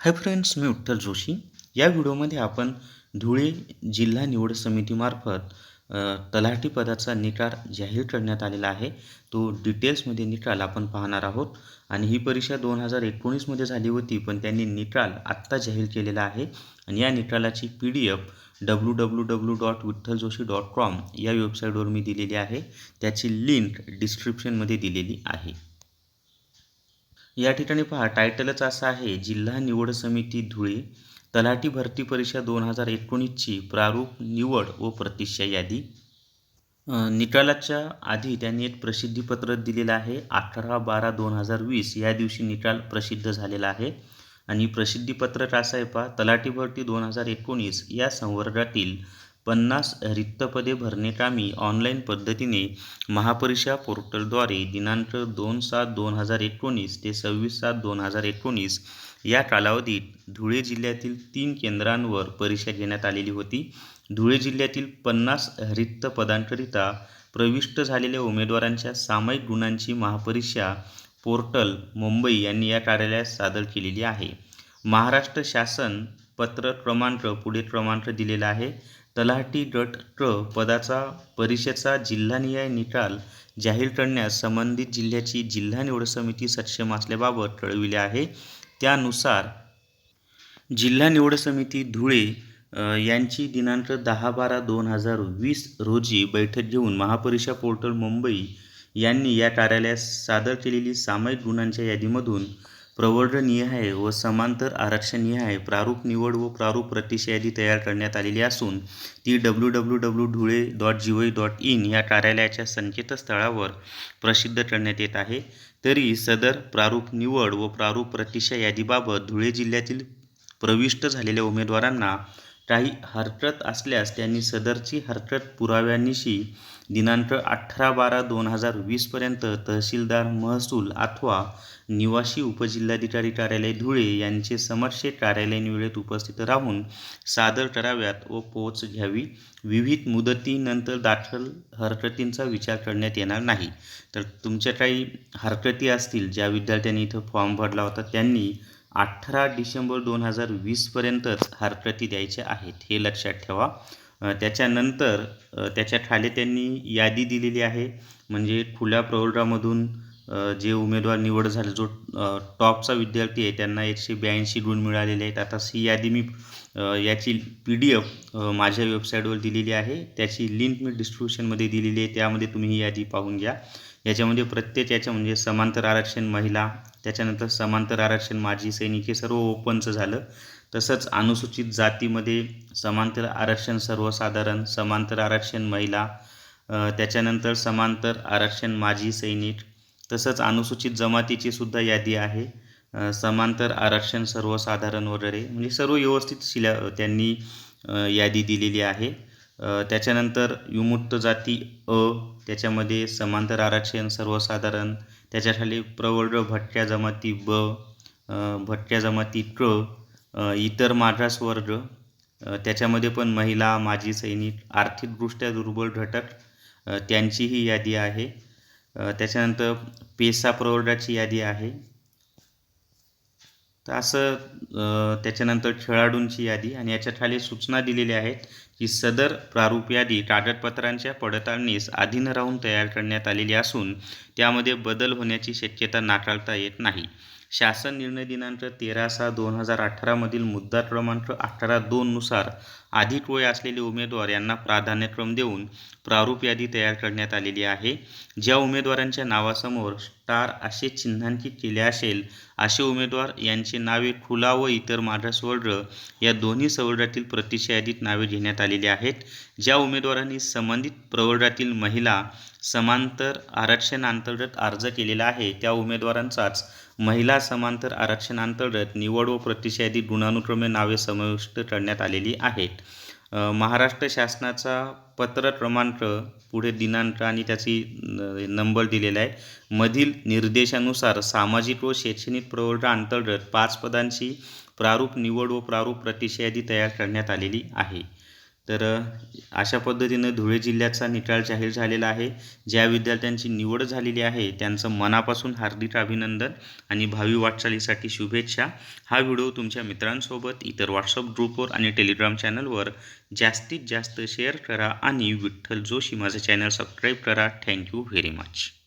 Hi friends मी उत्तर जोशी. या व्हिडिओमध्ये आपण धुळे जिल्हा निवड समितीमार्फत तलाठी पदाचा निकाल जाहीर करण्यात आलेला आहे. तो डिटेल्समध्ये निकाल आपण पाहणार आहोत. आणि ही परीक्षा दोन हजार एकोणीसमध्ये झाली होती पण त्यांनी निकाल आत्ता जाहीर केलेला आहे. आणि या निकालाची P D F W W W dot Vitthal Joshi dot com या वेबसाईटवर मी दिलेली आहे. त्याची लिंक डिस्क्रिप्शनमध्ये दिलेली आहे. या ठिकाणी पहा टायटलच असं आहे जिल्हा निवड समिती धुळे तलाठी भरती परीक्षा दोन हजार एकोणीसची प्रारूप निवड व प्रतीक्षा यादी. निकालाच्या आधी त्यांनी एक प्रसिद्धीपत्रक दिलेलं आहे अठरा बारा दोन हजार वीस. या दिवशी निकाल प्रसिद्ध झालेला आहे. आणि प्रसिद्धीपत्रक असं आहे पहा तलाठी भरती दोन हजार एकोणीस या संवर्गातील पन्नास रिक्तपदे पदे कामी ऑनलाईन पद्धतीने महापरीक्षा पोर्टलद्वारे दिनांक दोन सात दोन हजार एकोणीस ते सव्वीस सात दोन हजार एकोणीस या कालावधीत धुळे जिल्ह्यातील तीन केंद्रांवर परीक्षा घेण्यात आलेली होती. धुळे जिल्ह्यातील पन्नास रिक्त पदांकरिता प्रविष्ट झालेल्या उमेदवारांच्या सामायिक गुणांची महापरीक्षा पोर्टल मुंबई यांनी या कार्यालयात सादर केलेली आहे. महाराष्ट्र शासन पत्र क्रमांक पुढे क्रमांक दिलेला आहे. तलाठी गट क पदाचा परीक्षेचा जिल्हानिहाय निकाल जाहीर करण्यास संबंधित जिल्ह्याची जिल्हा निवड समिती सक्षम असल्याबाबत कळविले आहे. त्यानुसार जिल्हा निवड समिती धुळे यांची दिनांक दहा बारा दोन हजार वीस रोजी बैठक घेऊन महापरीक्षा पोर्टल मुंबई यांनी या कार्यालयास सादर केलेली सामायिक गुणांच्या यादीमधून प्रवर्गनिहाय व समांतर आरक्षणनिहाय प्रारूप निवड व प्रारूप प्रतिशा यादी तयार करण्यात आलेली असून ती W W W Dhule dot G O dot in या कार्यालयाच्या संकेतस्थळावर प्रसिद्ध करण्यात येत आहे. तरी सदर प्रारूप निवड व प्रारूप प्रतिशा यादीबाबत धुळे जिल्ह्यातील प्रविष्ट झालेल्या उमेदवारांना काही हरकत असल्यास त्यांनी सदरची हरकत पुराव्यानिशी दिनांक अठरा बारा दोन हजार वीसपर्यंत तहसीलदार महसूल अथवा निवासी उपजिल्हाधिकारी कार्यालय धुळे यांचे समक्ष कार्यालयीन वेळेत उपस्थित राहून सादर कराव्यात व पोच घ्यावी. विविध मुदतीनंतर दाखल हरकतींचा विचार करण्यात येणार नाही. तर तुमच्या काही हरकती असतील ज्या विद्यार्थ्यांनी इथं फॉर्म भरला होता त्यांनी अठरा डिसेंबर दोन हजार वीसपर्यंतच हरप्रती द्यायच्या आहेत हे लक्षात ठेवा. त्याच्यानंतर त्याच्याखाली त्यांनी यादी दिलेली आहे म्हणजे खुल्या प्रवर्गामधून जे उमेदवार निवड झाले जो टॉपचा विद्यार्थी आहे त्यांना एकशे ब्याऐंशी गुण मिळालेले आहेत. आता ही यादी मी याची पी डी एफ माझ्या वेबसाईटवर दिलेली आहे. त्याची लिंक मी डिस्क्रिप्शनमध्ये दिलेली आहे त्यामध्ये तुम्ही ही यादी पाहून घ्या. याच्यामध्ये प्रत्येक याच्या म्हणजे समांतर आरक्षण महिला त्याच्यानंतर समांतर आरक्षण माजी सैनिक हे सर्व ओपनचं झालं. तसंच अनुसूचित जातीमध्ये समांतर आरक्षण सर्वसाधारण समांतर आरक्षण महिला त्याच्यानंतर समांतर आरक्षण माजी सैनिक तसंच अनुसूचित जमातीची सुद्धा यादी आहे. समांतर आरक्षण सर्वसाधारण वगैरे म्हणजे सर्व व्यवस्थित शिला त्यांनी यादी दिलेली आहे. त्याच्यानंतर विमुक्त जाती अ त्याच्यामध्ये समांतर आरक्षण सर्वसाधारण त्याच्याखाली प्रवर्ग भटक्या जमाती ब भटक्या जमाती क इतर मागास वर्ग त्याच्यामध्ये पण महिला माजी सैनिक आर्थिकदृष्ट्या दुर्बल घटक त्यांचीही यादी आहे. त्याच्यानंतर पेसा प्रवर्गाची यादी आहे. तर असं त्याच्यानंतर खेळाडूंची यादी आणि याच्या खाली सूचना दिलेल्या आहेत की सदर प्रारूप यादी कागदपत्रांच्या पडताळणीस अधीन राहून तयार करण्यात आलेली असून त्यामध्ये बदल होण्याची शक्यता नाकारता येत नाही. शासन निर्णय दिनांक तेरा सहा दोन हजार अठरामधील मुद्दा क्रमांक अठरा दोननुसार अधिक वय असलेले उमेदवार यांना प्राधान्यक्रम देऊन प्रारूप यादी तयार करण्यात आलेली आहे. ज्या उमेदवारांच्या नावासमोर स्टार असे चिन्हांकित केले असेल असे उमेदवार यांचे नावे खुला व इतर मागासवर्ग या दोन्ही संवर्गातील प्रतिशा यादीत नावे घेण्यात आलेली आहेत. ज्या उमेदवारांनी संबंधित प्रवर्गातील महिला समांतर आरक्षणांतर्गत अर्ज केलेला आहे. त्या उमेदवारांचाच महिला समांतर आरक्षणांतर्गत निवड व प्रतिशा गुणानुक्रमे नावे समाविष्ट करण्यात आलेली आहेत. महाराष्ट्र शासनाचा पत्र क्रमांक पुढे दिनांक आणि त्याची न- नंबर दिलेला आहे. मधील निर्देशानुसार सामाजिक व शैक्षणिक प्रवर्गाअंतर्गत पाच पदांची प्रारूप निवड व प्रारूप प्रतिशा तयार करण्यात आलेली आहे. तर अशा पद्धतीनं धुळे जिल्ह्याचा निकाल जाहीर झालेला आहे. ज्या विद्यार्थ्यांची निवड झालेली आहे त्यांचं मनापासून हार्दिक अभिनंदन आणि भावी वाटचालीसाठी शुभेच्छा. हा व्हिडिओ तुमच्या मित्रांसोबत इतर व्हॉट्सअप ग्रुपवर आणि टेलिग्राम चॅनलवर जास्तीत जास्त शेअर करा आणि विठ्ठल जोशी माझं चॅनल सबस्क्राईब करा. Thank you very much